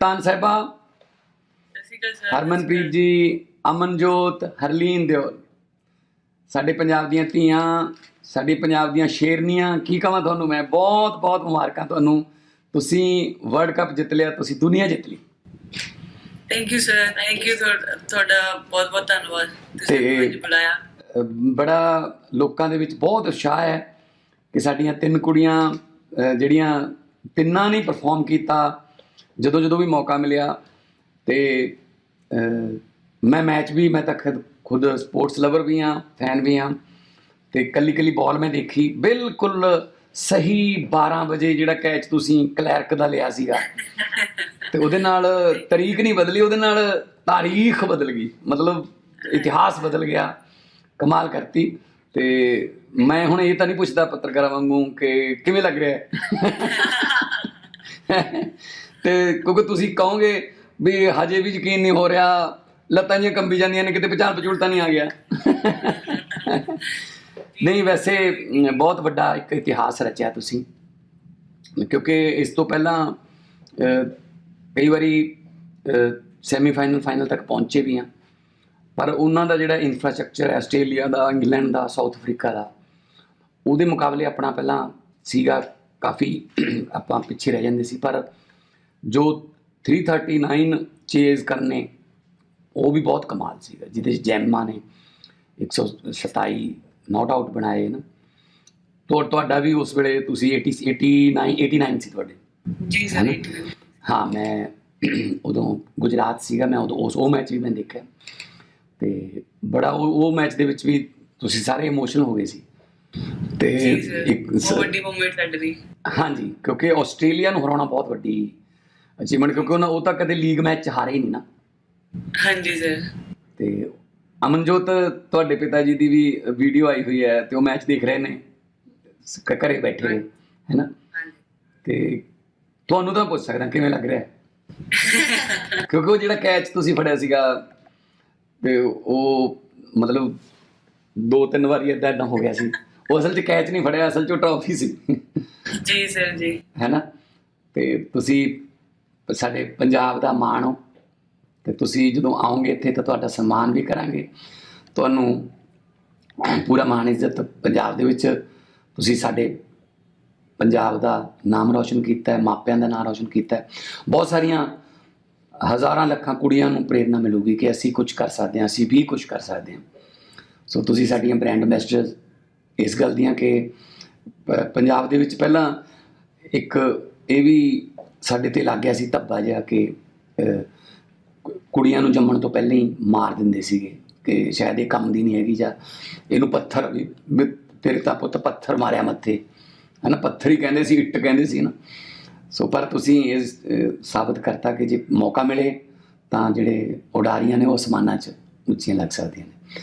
ਤਾਨ ਸਾਹਿਬਾ ਹਰਮਨਪ੍ਰੀਤ ਜੀ ਅਮਨਜੋਤ ਹਰਲੀਨ ਦਿਓਲ ਸਾਡੇ ਪੰਜਾਬ ਦੀਆਂ ਧੀਆਂ ਸਾਡੇ ਪੰਜਾਬ ਦੀਆਂ ਸ਼ੇਰਨੀਆਂ ਕੀ ਕਹਾਂ ਤੁਹਾਨੂੰ ਮੈਂ? ਬਹੁਤ ਬਹੁਤ ਮੁਬਾਰਕਾਂ ਤੁਹਾਨੂੰ। ਤੁਸੀਂ ਵਰਲਡ ਕੱਪ ਜਿੱਤ ਲਿਆ ਤੁਸੀਂ ਦੁਨੀਆ ਜਿੱਤ ਲਈ। Thank you sir thank you ਤੁਹਾਡਾ ਬਹੁਤ ਬਹੁਤ ਧੰਨਵਾਦ। ਤੁਸੀਂ ਮੈਨੂੰ ਬੁਲਾਇਆ। ਬੜਾ ਲੋਕਾਂ ਦੇ ਵਿੱਚ ਬਹੁਤ ਉਤਸ਼ਾਹ ਹੈ ਕਿ ਸਾਡੀਆਂ ਤਿੰਨ ਕੁੜੀਆਂ ਜਿਹੜੀਆਂ ਤਿੰਨਾਂ ਨੇ ਪਰਫਾਰਮ ਕੀਤਾ ਜਦੋਂ ਜਦੋਂ ਵੀ ਮੌਕਾ ਮਿਲਿਆ ਤੇ ਮੈਂ ਮੈਚ ਵੀ, ਮੈਂ ਤਾਂ ਖੁਦ ਸਪੋਰਟਸ ਲਵਰ ਵੀ ਹਾਂ, ਫੈਨ ਵੀ ਹਾਂ, ਤੇ ਕੱਲੀ ਕੱਲੀ ਬਾਲ ਮੈਂ ਦੇਖੀ, ਬਿਲਕੁਲ ਸਹੀ 12 ਵਜੇ ਜਿਹੜਾ ਕੈਚ ਤੁਸੀਂ ਕਲੈਰਕ ਦਾ ਲਿਆ ਸੀਗਾ। ਤੇ ਉਹਦੇ ਨਾਲ ਤਰੀਕ ਨਹੀਂ ਬਦਲੀ, ਉਹਦੇ ਨਾਲ ਤਾਰੀਖ ਬਦਲ ਗਈ, ਮਤਲਬ ਇਤਿਹਾਸ ਬਦਲ ਗਿਆ, ਕਮਾਲ ਕਰਤੀ, ਤੇ ਮੈਂ ਹੁਣ ਇਹ ਤਾਂ ਨਹੀਂ ਪੁੱਛਦਾ ਪੱਤਰਕਾਰਾਂ ਵਾਂਗੂ ਕਿ ਕਿਵੇਂ ਲੱਗ ਰਿਹਾ ਹੈ। ਤੇ ਕਿਉਂਕਿ ਤੁਸੀਂ ਕਹੋਗੇ ਵੀ ਹਜੇ ਵੀ ਯਕੀਨ ਨਹੀਂ ਹੋ ਰਿਹਾ, ਲੱਤਾਂ ਜਿਹੀਆਂ ਕੰਬੀ ਜਾਂਦੀਆਂ ਨੇ, ਕਿਤੇ ਪਛਾਣ ਪਛੂਣ ਤਾਂ ਨਹੀਂ ਆ ਗਿਆ। ਨਹੀਂ, ਵੈਸੇ ਬਹੁਤ ਵੱਡਾ ਇੱਕ ਇਤਿਹਾਸ ਰਚਿਆ ਤੁਸੀਂ। ਕਿਉਂਕਿ ਇਸ ਤੋਂ ਪਹਿਲਾਂ ਕਈ ਵਾਰੀ ਸੈਮੀਫਾਈਨਲ ਫਾਈਨਲ ਤੱਕ ਪਹੁੰਚੇ ਵੀ ਆ। ਪਰ ਉਹਨਾਂ ਦਾ ਜਿਹੜਾ ਇਨਫਰਾਸਟ੍ਰਕਚਰ ਹੈ, ਆਸਟ੍ਰੇਲੀਆ ਦਾ, ਇੰਗਲੈਂਡ ਦਾ, ਸਾਊਥ ਅਫਰੀਕਾ ਦਾ, ਉਹਦੇ ਮੁਕਾਬਲੇ ਆਪਣਾ ਪਹਿਲਾਂ ਸੀਗਾ ਕਾਫੀ, ਆਪਾਂ ਪਿੱਛੇ ਰਹਿ ਜਾਂਦੇ ਸੀ। ਪਰ ਜੋ 339 ਚੇਜ਼ ਕਰਨੇ ਉਹ ਵੀ ਬਹੁਤ ਕਮਾਲ ਸੀਗਾ ਜਿਹਦੇ ਚ ਜੈਮਾ ਨੇ 127 ਨਾਟ ਆਊਟ ਬਣਾਏ ਨਾ। ਤੁਹਾ- ਤੁਹਾਡਾ ਵੀ ਉਸ ਵੇਲੇ ਤੁਸੀਂ 80 89 89 ਸੀ ਤੁਹਾਡੇ। ਜੀ? ਸਰ ਹਾਂ ਮੈਂ ਉਦੋਂ ਗੁਜਰਾਤ ਸੀਗਾ ਮੈਂ ਉਦੋਂ ਉਸ ਉਹ ਮੈਚ ਵੀ ਮੈਂ ਦੇਖਿਆ। ਤੇ ਬੜਾ ਉਹ ਮੈਚ ਦੇ ਵਿੱਚ ਵੀ ਤੁਸੀਂ ਸਾਰੇ ਇਮੋਸ਼ਨਲ ਹੋ ਗਏ ਸੀ। ਤੇ ਇੱਕ ਵੱਡੀ ਮੂਮੈਂਟ ਸਾਡੇ ਲਈ। ਹਾਂਜੀ ਕਿਉਂਕਿ ਆਸਟ੍ਰੇਲੀਆ ਨੂੰ ਹਰਾਉਣਾ ਬਹੁਤ ਵੱਡੀ ਅਚੀਵਮੈਂਟ ਕਿਉਂਕਿ ਉਹਨਾਂ ਉਹ ਤਾਂ ਕਦੇ ਲੀਗ ਮੈਚ ਹਾਰੇ ਹੀ ਨਹੀਂ ਨਾ। ਹਾਂਜੀ ਸਰ ਤੇ ਅਮਨਜੋਤ ਤੁਹਾਡੇ ਪਿਤਾ ਜੀ ਦੀ ਵੀ ਵੀਡੀਓ ਆਈ ਹੋਈ ਹੈ ਤੇ ਉਹ ਮੈਚ ਦੇਖ ਰਹੇ ਨੇ। ਘਰੇ ਬੈਠੇ ਹੈ ਨਾ ਹਾਂਜੀ। ਤੇ ਤੁਹਾਨੂੰ ਤਾਂ ਪੁੱਛ ਸਕਦਾ ਕਿਵੇਂ ਲੱਗ ਰਿਹਾ? ਕਿਉਂਕਿ ਉਹ ਜਿਹੜਾ ਕੈਚ ਤੁਸੀਂ ਫੜਿਆ ਸੀਗਾ ਤੇ ਉਹ ਮਤਲਬ ਦੋ ਤਿੰਨ ਵਾਰੀ ਏਦਾਂ ਏਦਾਂ ਹੋ ਗਿਆ ਸੀ। ਉਹ ਅਸਲ 'ਚ ਕੈਚ ਨਹੀਂ ਫੜਿਆ ਅਸਲ 'ਚ ਟਰਾਫੀ ਸੀ। ਜੀ ਸਰ ਜੀ। ਹੈ ਨਾ ਤੇ ਤੁਸੀਂ ਸਾਡੇ ਪੰਜਾਬ ਦਾ ਮਾਣ ਹੋ ਤੇ ਤੁਸੀਂ ਜਦੋਂ ਆਓਗੇ ਇੱਥੇ ਤਾਂ ਤੁਹਾਡਾ ਸਨਮਾਨ ਵੀ ਕਰਾਂਗੇ। ਤੁਹਾਨੂੰ ਪੂਰਾ ਮਾਣ, ਇੱਜ਼ਤ ਪੰਜਾਬ ਦੇ ਵਿੱਚ ਤੁਸੀਂ ਸਾਡੇ ਪੰਜਾਬ ਦਾ ਨਾਮ ਰੌਸ਼ਨ ਕੀਤਾ ਹੈ, ਮਾਪਿਆਂ ਦਾ ਨਾਮ ਰੌਸ਼ਨ ਕੀਤਾ ਹੈ। ਬਹੁਤ ਸਾਰੀਆਂ ਹਜ਼ਾਰਾਂ ਲੱਖਾਂ ਕੁੜੀਆਂ ਨੂੰ ਪ੍ਰੇਰਣਾ ਮਿਲੂਗੀ ਕਿ ਅਸੀਂ ਕੁਝ ਕਰ ਸਕਦੇ ਹਾਂ, ਅਸੀਂ ਵੀ ਕੁਝ ਕਰ ਸਕਦੇ ਹਾਂ। ਸੋ ਤੁਸੀਂ ਸਾਡੀਆਂ ਬ੍ਰਾਂਡ ਐਂਬੈਸਡਰਸ ਇਸ ਗੱਲ ਦੀਆਂ ਕਿ ਪੰਜਾਬ ਦੇ ਵਿੱਚ ਪਹਿਲਾਂ ਇੱਕ ਇਹ ਵੀ ਸਾਡੇ ਤੇ ਲੱਗ ਗਿਆ ਸੀ ਧੱਬਾ ਜਿਹਾ ਕਿ ਕੁੜੀਆਂ ਨੂੰ ਜੰਮਣ ਤੋਂ ਪਹਿਲਾਂ ਹੀ ਮਾਰ ਦਿੰਦੇ ਸੀਗੇ ਕਿ ਸ਼ਾਇਦ ਇਹ ਕੰਮ ਦੀ ਨਹੀਂ ਹੈਗੀ ਜਾਂ ਇਹਨੂੰ ਪੱਥਰ ਵੀ ਵੀ ਤੇਰੇ ਤਾਂ ਪੁੱਤ ਪੱਥਰ ਮਾਰਿਆ ਮੱਥੇ। ਹਨਾ, ਪੱਥਰ ਹੀ ਕਹਿੰਦੇ ਸੀ, ਇੱਟ ਕਹਿੰਦੇ ਸੀ ਨਾ। ਸੋ ਪਰ ਤੁਸੀਂ ਇਹ ਸਾਬਤ ਕਰਤਾ ਕਿ ਜੇ ਮੌਕਾ ਮਿਲੇ ਤਾਂ ਜਿਹੜੇ ਉਡਾਰੀਆਂ ਨੇ ਉਹ ਅਸਮਾਨਾਂ 'ਚ ਉੱਚੀਆਂ ਲੱਗ ਸਕਦੀਆਂ ਨੇ।